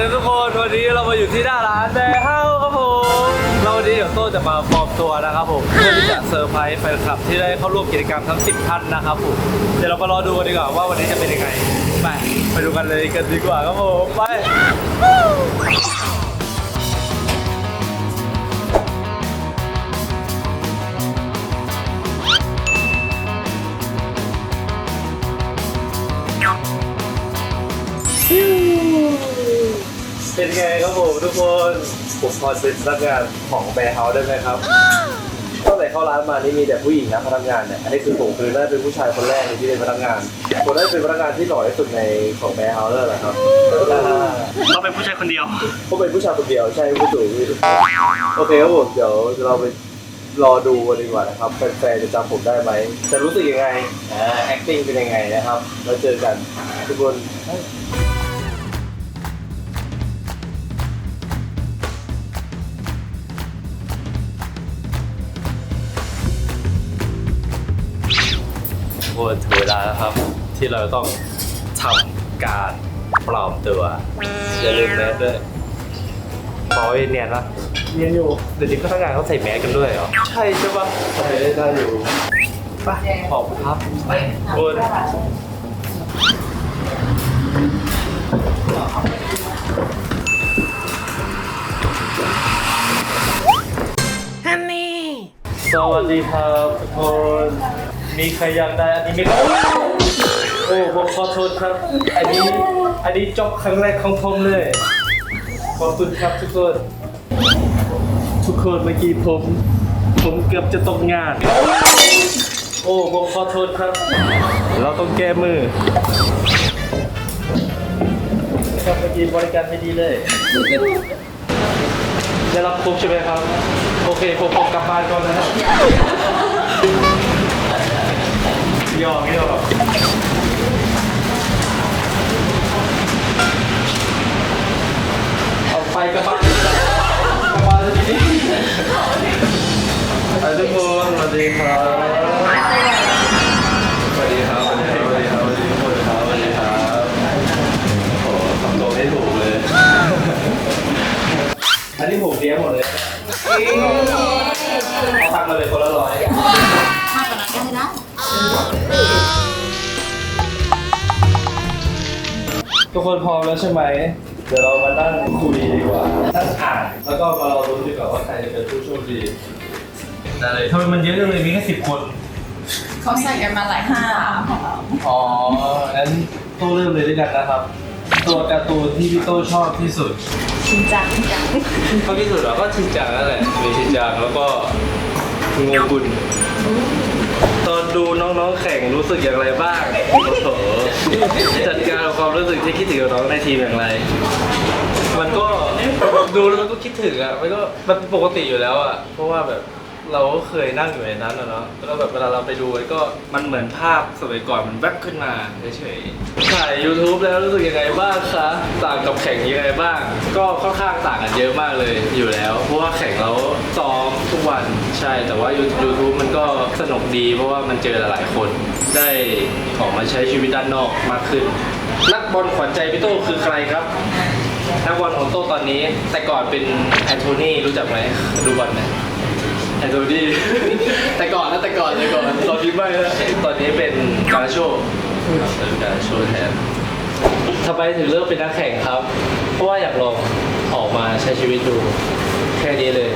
ดีทุกคนวันนี้เรามาอยู่ที่หน้าร้านแบร์เฮาส์ครับผมเราวันนี้เดี๋ยวโต้จะมาปลอมตัวนะครับผมเพื่อที่จะเซอร์ไพรส์แฟนคลับที่ได้เข้าร่วมกิจกรรมทั้ง 10 ท่านนะครับผมเดี๋ยวเรามารอดูกันดีกว่าว่าวันนี้จะเป็นยังไงไปไปดูกันเลยกันดีกว่าครับผมไป เป็นไงครับผมทุกคน ผมพอเป็นพนักงานของแบร์เฮาส์ได้ไหมครับตั้งแต่เข้าร้านมานี่มีแต่ผู้หญิงนะพนักงานเนี่ย อันนี้คือผมคือได้เป็นผู้ชายคนแรกเลยที่เป็นพนักงานผมได้เป็นพนักงานที่หล่อที่สุดในของแบร์เฮาส์แล้วแหละครับเราเป็นผู้ชายคนเดียวผมเป็นผู้ชายคนเดียวใช่ผู้สูงอายุโอเคครับผมเดี๋ยวเราไปรอดูกันดีกว่านะครับแฟนๆจะจำผมได้ไหมจะรู้สึกยังไงอ่า acting เป็นยังไงนะครับแล้วเจอกันทุกคน คนถึงเวลาแล้วครับ ที่เราต้องทำการปลอมตัว อย่าลืมแมสด้วยพอไว้เนียนปะเนียนอยู่เดี๋ยวนี้พนักงานเขาใส่แมสกันด้วยเหรอ ใช่ใช่ปะใช่ได้อยู่ไปขอบคุณครับไปคุณฮันนี่ สวัสดีครับทุกคน มีใครอยากได้อันนี้ไหมครับโอ้ผมขอโทษครับ อันนี้อันนี้จบครั้งแรกของผมเลย ขอบคุณครับทุกคน ทุกคนเมื่อกี้ผม ผมเกือบจะตกงาน โอ้ผมขอโทษครับ เราต้องแก้มือครับเมื่อกี้บริการไม่ดีเลย ได้รับครบใช่ไหมครับ โอเคผมผมกลับบ้านก่อนนะครับห ยอกหยอกเอาไปกลับบ้านกลับบ้าทีนี้อะทุกคนสวัสดีครับสวัสดีครับสวัสดีครับสวัสดีครับสวัสดีทุกคนครับสวัสดีครับโอ้ทำตัวไม่ถูกเลยอันนี้ผมเลี้ยงหมดเลยเอาตังค์มาเลยคนละร้อย ทุกคนพร้อมแล้วใช่ไหม เดี๋ยวเรามานั่งคุยดีกว่านั่งอ่านแล้วก็มาเรารู้ดีกว่าว่าใครจะเป็นผู้โชคดีได้เลยทำไมมันเยอะจังเลยมีแค่สิบคน เขาใส่กันมาหลายห้าของเราอ๋องั้นโต้เริ่มเลยด้วยกันนะครับ ตัวการ์ตูนที่พี่โต้ชอบที่สุด จริงจังจริงจังชอบที่สุดเหรอก็ชินจังนั่นแหละมีชินจังแล้วก็งูกุลตอน ดูน้องๆแข่งรู้สึกอย่างไรบ้างโอ้โหจัดการกับความรู้สึกที่คิดถึงกับน้องในทีมอย่างไร มันก็ดูแล้วมันก็คิดถึงอะมันก็มันปกติอยู่แล้วอะเพราะว่าแบบ เราก็เคยนั่งอยู่ในนั้นอะเนาะแล้วแบบเวลาเราไปดูก็มันเหมือนภาพสมัยก่อนมันแวบขึ้นมาเฉยๆถ่าย YouTube แล้วรู้สึกยังไงบ้างคะต่างกับแข่งยังไงบ้าง ก็ค่อนข้างต่างกันเยอะมากเลยอยู่แล้ว เพราะว่าแข่งแล้วซ้อมทุกวันใช่แต่ว่า YouTube มันก็สนุกดี เพราะว่ามันเจอหลายๆคนได้ออกมาใช้ชีวิตด้านนอกมากขึ้น นักบอลขวัญใจพี่โต้คือใครครับนักบอลของโต้ตอนนี้ แต่ก่อนเป็นแอนโทนีรู้จักไหมดูบอลไหม แอนโทนีแต่ก่อนนะแต่ก่อนแต่ก่อนตอนนี้ไม่แล้วตอนนี้เป็นการาโชเป็นการาโชแทนทำไมถึงเลือกเป็นนักแข่งครับ เพราะว่าอยากลองออกมาใช้ชีวิตดู แค่นี้เลย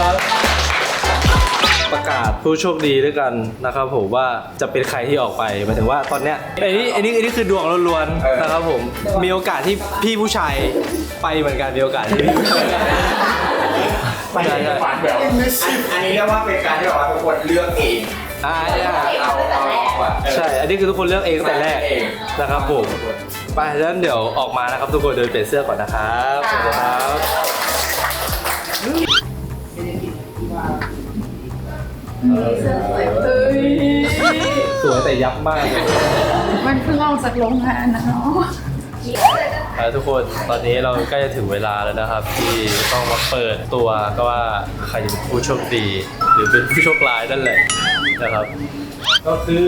ขอบคุณครับ ประกาศผู้โชคดีด้วยกันนะครับผมว่าจะเป็นใครที่ออกไปหมายถึงว่าตอนเนี้ยไอ้นี่ไอ้นี่ไอ้นี่คือดวงล้วนๆนะครับผมมีโอกาสที่พี่ผู้ชายไปเหมือนกันมีโอกาสที่พี่ผู้ชายไปใช่ใช่ฝันแบบอันอันนี้เรียกว่าเป็นการที่แบบว่าทุกคนเลือกเองอ่าเนี่ยเอาเอาเอาอะใช่ อันนี้คือทุกคนเลือกเองตั้งแต่แรกเองนะครับผม ไปแล้วเดี๋ยวออกมานะครับทุกคนเดินเปลี่ยนเสื้อก่อนนะครับสวัสดีครับ สวยแต่ยับมากเลยมันเพิ่งออกจากโรงงานนะเนาะไอะทุกคนตอนนี้เราใกล้จะถึงเวลาแล้วนะครับ ที่ต้องมาเปิดตัวก็ว่าใครจะเป็นผู้โชคดี หรือเป็นผู้โชคร้ายนั่นแหละนะครับ ก็คือ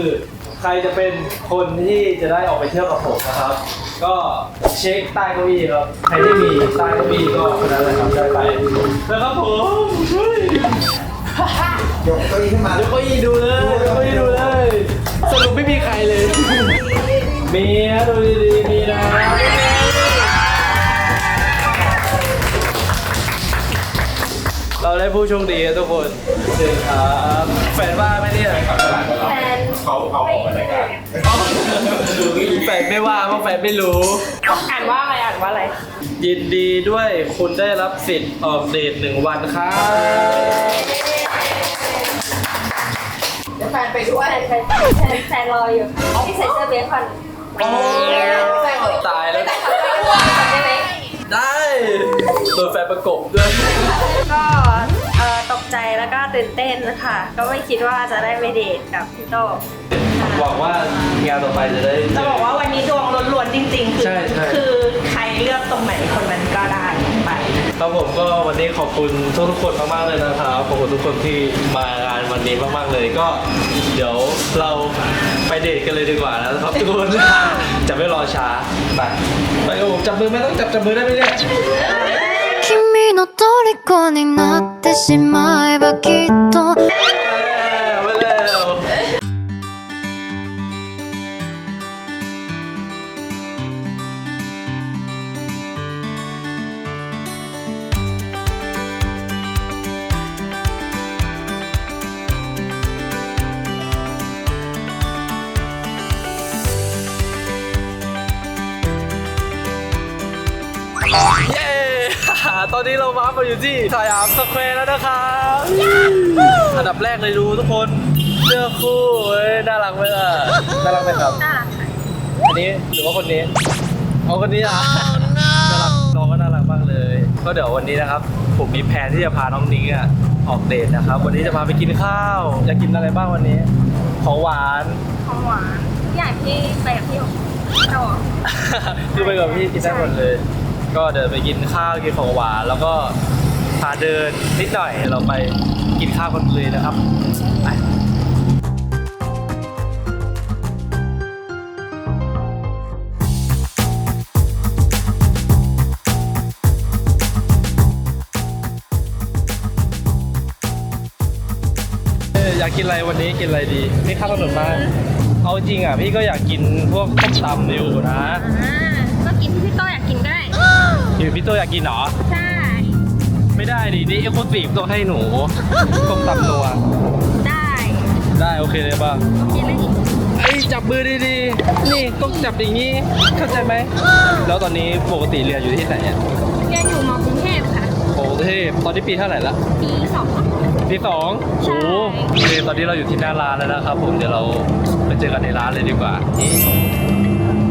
ใครจะเป็นคนที่จะได้ออกไปเที่ยวกับผมนะครับ ก็เช็คใต้เก้าอี้ครับใครที่มีใต้เก้าอี้ก็คนนั้นแหละครับได้ไปนะครับผมเฮ้ ยยกตัวนี้ขึ้นมาเดี๋ยวเก้าอี้ดูเลยเดี๋ยวเก้าอี้ดูเลย สรุปไม่มีใครเลย มีนะดูดีๆมีนะเราได้ผู้โชคดีนะทุกคนเชิญครับแฟนว่าไหมเนี่ยเขาเอาออกมารายการแฟนไม่ว่าเพราะแฟนไม่รู้ อ่านว่าอะไรอ่านว่าอะไร ยินดีด้วยคุณได้รับสิทธิ์ออกเดทหนึ่งวันครับเดี๋ยวแฟนไปด้วยแฟนแฟนแฟนรออยู่ที่ใส่เสื้อเบคอนตายแล้วได้ไหมได้โดนแฟนประกบด้วย ก็เอ่อตกใจแล้วก็ตื่นเต้นนะคะก็ไม่คิดว่าจะได้ไปเดทกับพี่โต้หวังว่างานต่อไปจะได้จะบอกว่าวันนี้ดวงล้วนๆจริง ๆ คือ ใช่ใช่ คือใครเลือกตรงไหนคนนั้นก็ได้ไป ครับผมก็วันนี้ขอบคุณทุกทุกๆคนมากๆเลยนะครับ ขอบคุณทุกคนที่มางาน วันนี้มากๆเลยก็ เดี๋ยวเราไปเดทกันเลยดีกว่านะครับทุกคน จะไม่รอช้าไปไปกับผมจับมือไหม่ต้องจับจับมือได้ไหมเนี่ย 君の虜になってしまえばきっと เย้ ตอนนี้เรามามาอยู่ที่สยามสแควร์แล้วนะครับอันดับแรกเลยดูทุกคนเสื้อคู่เอ้ยน่ารักไหมล่ะน่ารักไหมครับน่ารักค่ะอันนี้หรือว่าคนนี้ เอาคนนี้อะน่ารักน้องก็น่ารักมากเลย ก็เดี๋ยววันนี้นะครับ ผมมีแผนที่จะพาน้องนิ้งอะออกเดทนะครับ วันนี้จะพาไปกินข้าว จะกินอะไรบ้างวันนี้ ของหวาน ของหวานทุกอย่างที่ไปกับพี่โต้คือไปกับพี่กินได้หมดเลย ก็เดินไปกินข้าวกินของหวานแล้วก็พาเดินนิดหน่อยเราไปกินข้าวกันเลยนะครับไปอออยากกินอะไรวันนี้กินอะไรดีพี่ข้าวถนนมากเอาจริงอะพี่ก็อยากกินพวกต้มตำอยู่นะ อยู่พี่โตอยากกินเหรอ ใช่ ไม่ได้ดินี่เอ็กซ์คลูซีฟต้องให้หนูต้มตำนัว ได้ ได้โอเคเลยป่ะกินได้อีกไอ้ยจับมือดีๆ นี่ต้องจับอย่างนี้ เข้าใจไหม แล้วตอนนี้ปกติเรียนอยู่ที่ไหนอะเรียนอยู่มกรุงเทพค่ะโอ้เทพตอนนี้ปีเท่าไหร่ละปีสอง ปีสองใช่ โอ้โอเคตอนนี้เราอยู่ที่หน้าร้านแล้วนะครับผมเดี๋ยวเราไปเจอกันในร้านเลยดีกว่า นี่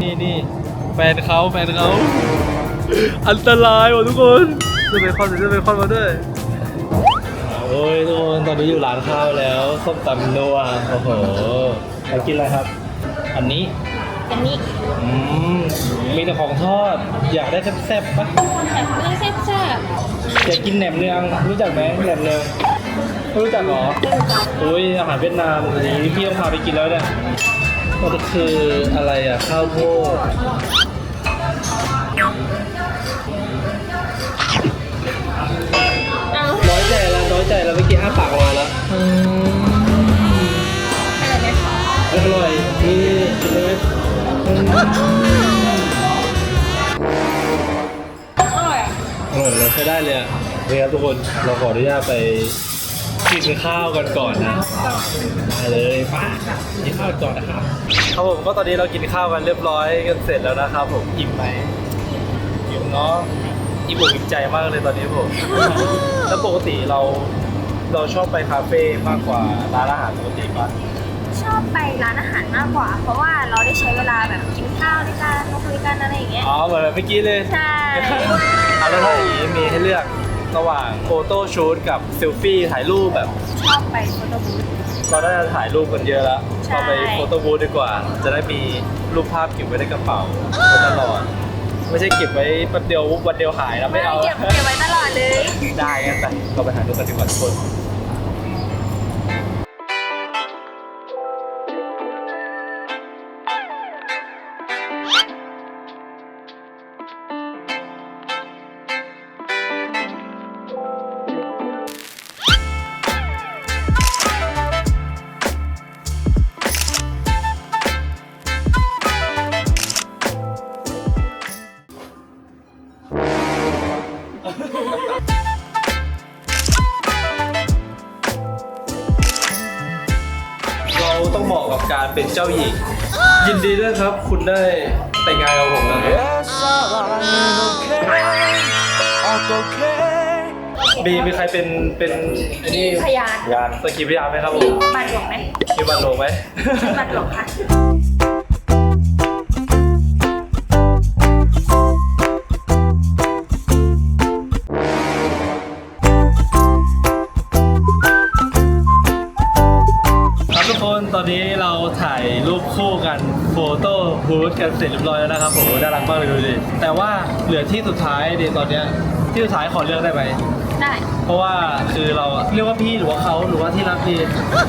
นี่นี่แฟนเขาแฟนเขา อันตรายว่ะทุกคนจะไปคอนจะไปคอนมาด้วยโอ้ยทุกคนตอนนี้อยู่ร้านข้าวแล้วส้มตำนัวโอ้โหอยากกินอะไรครับ อันนี้อันนี้อืมมีแต่ของทอดอยากได้แซ่บๆปะแบบเรื่องแซ่บอยากกินแหนมเนืองรู้จักไหมแหนมเนืองไม่รู้จักเหรออุ้ยอาหารเวียดนามอันนี้พี่ต้องพาไปกินแล้วเนี่ยมันคืออะไรอะข้าวโพด ใจแล้วเมื่อกี้อ้าปากรอแล้วอืมอะไรไหมคะอร่อยนี่กินได้ไหมอืมอร่อยอะอร่อยเลยใช้ได้เลยอะนี่ครับทุกคนเราขออนุญาตไปกินข้าวกันก่อนนะมาเลยป้ากินข้าวก่อนนะครับครับผมก็ตอนนี้เรากินข้าวกันเรียบร้อยกันเสร็จแล้วนะครับผมอิ่มไหมอิ่มเนาะ อิ่มอกอิ่มใจมากเลยตอนนี้ผมแล้วปกติเราเราชอบไปคาเฟ่มากกว่าร้านอาหารปกติปะชอบไปร้านอาหารมากกว่า เพราะว่าเราได้ใช้เวลาแบบกินข้าวด้วยกันมาคุยกันอะไรอย่างเงี้ยอ๋อเหมือนเมื่อกี้เลยใช่เอาแล้วถ้าอย่างนี้มีให้เลือกระหว่างโฟโต้ชูตกับเซลฟี่ถ่ายรูปแบบชอบไปโฟโต้บูธเราได้ถ่ายรูปกันเยอะแล้วใช่เราไปโฟโต้บูธดีกว่า จะได้มีรูปภาพเก็บไว้ในกระเป๋าไว้ตลอด ไม่ใช่เก็บไว้แป๊บเดียววันเดียวหายแล้วไม่เอาเก็บเก็บไว้ตลอดเลย ได้งั้นไปเราไปหาดูกันดีกว่าทุกคน เหมาะกับการเป็นเจ้าหญิง ยินดีด้วยครับ คุณได้แต่งงานกับผมนะครับมีมีใครเป็นเป็นไอ้นี่พยานยานสกีพยานไหมครับผมบัตรหลวงไหมมีบัตรหลวงไหมบัตรหลวงค่ะ กันเสร็จเรียบร้อยแล้วนะครับผมน่ารักมากเลยดูดิแต่ว่าเหลือที่สุดท้ายดิตอนเนี้ยที่สุดท้ายขอเลือกได้ไหมได้ เพราะว่าคือเราอะเรียกว่าพี่หรือว่าเขาหรือว่าที่รักดี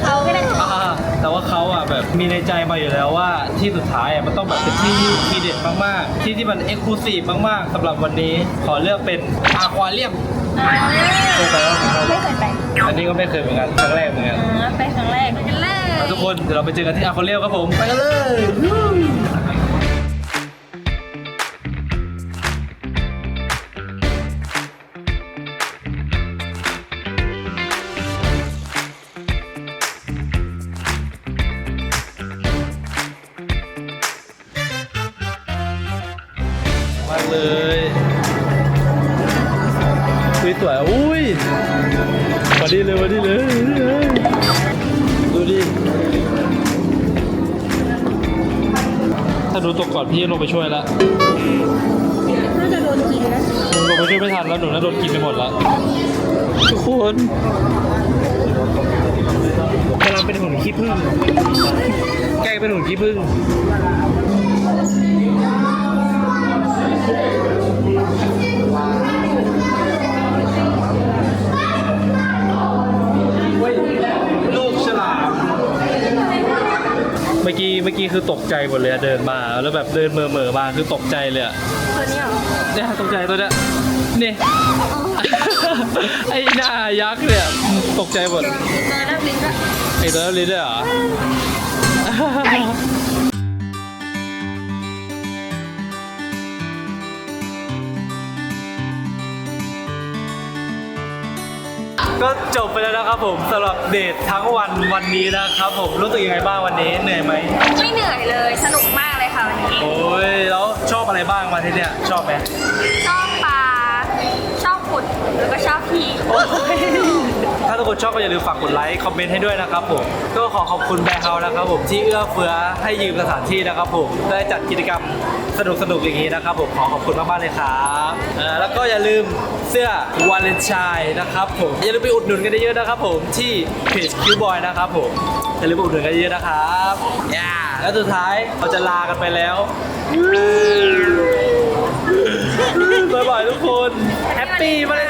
เขาก็ได้อ่าแต่ว่าเขาอะแบบมีในใจมาอยู่แล้วว่าที่สุดท้ายอะมันต้องแบบเป็นที่ที่ทีเด็ดมากๆ ที่ที่มันเอ็กซ์คลูซีฟมากๆสำหรับวันนี้ขอเลือกเป็นอาควาเรียมเคยไปแล้วไม่เคยไปอันนี้ก็ไม่เคยเหมือนกันครั้งแรกเหมือนกันอ่าไปครั้งแรกไปกันเลยอะทุกคนเดี๋ยวเราไปเจอกันที่อาควาเรียมครับผมไปกันเลย ถ้าดูตกก่อนพี่ลงไปช่วยแล้วน่าจะโดนกินนะลงไปช่วยไม่ทันแล้วหนูน่าโดนกินไปหมดแล้วทุกคนกำลังเป็นหุ่นขี้ผึ้งแกล้งเป็นหุ่นขี้ผึ้ง กี้เมื่อกี้คือตกใจหมดเลยอะเดินมาแล้วแบบเดินเหม่อเม่อๆมาคือตกใจเลยอะตัวนี้เหรอเนี่ยตกใจตัวเนี้ยนี่ ไอ้หน้ายักษ์เนี่ยตกใจหมด ตัวนับลิ้นก็ ไอ้ตัวนั้นลิ้นด้วยเหรอ ก็จบไปแล้วนะครับผมสำหรับเดททั้งวันวันนี้นะครับผมรู้สึกยังไงบ้างวันนี้เหนื่อยไหมไม่เหนื่อยเลยสนุกมากเลยค่ะวันนี้โอ้ยแล้วชอบอะไรบ้างมาที่เนี่ยชอบไหมชอบปลาชอบขุด แล้วก็ชอบพี่ ถ้าทุกคนชอบก็อย่าลืมฝากกดไลค์คอมเมนต์ให้ด้วยนะครับผมก็ขอขอบคุณแบร์เฮาส์นะครับผมที่เอื้อเฟื้อให้ยืมสถานที่นะครับผมได้จัดกิจกรรมสนุกสนุกๆอย่างนี้นะครับผมขอขอบคุณมากๆเลยครับเอ่อแล้วก็อย่าลืมเสื้อวาเลนไชน์นะครับผมอย่าลืมไปอุดหนุนกันเยอะๆนะครับผมที่เพจคิวบอยนะครับผมอย่าลืมไปอุดหนุนกันเยอะๆนะครับย่าแล้วสุดท้ายเราจะลากันไปแล้วบ๊ายบายทุกคนแฮป ปี้มาเลย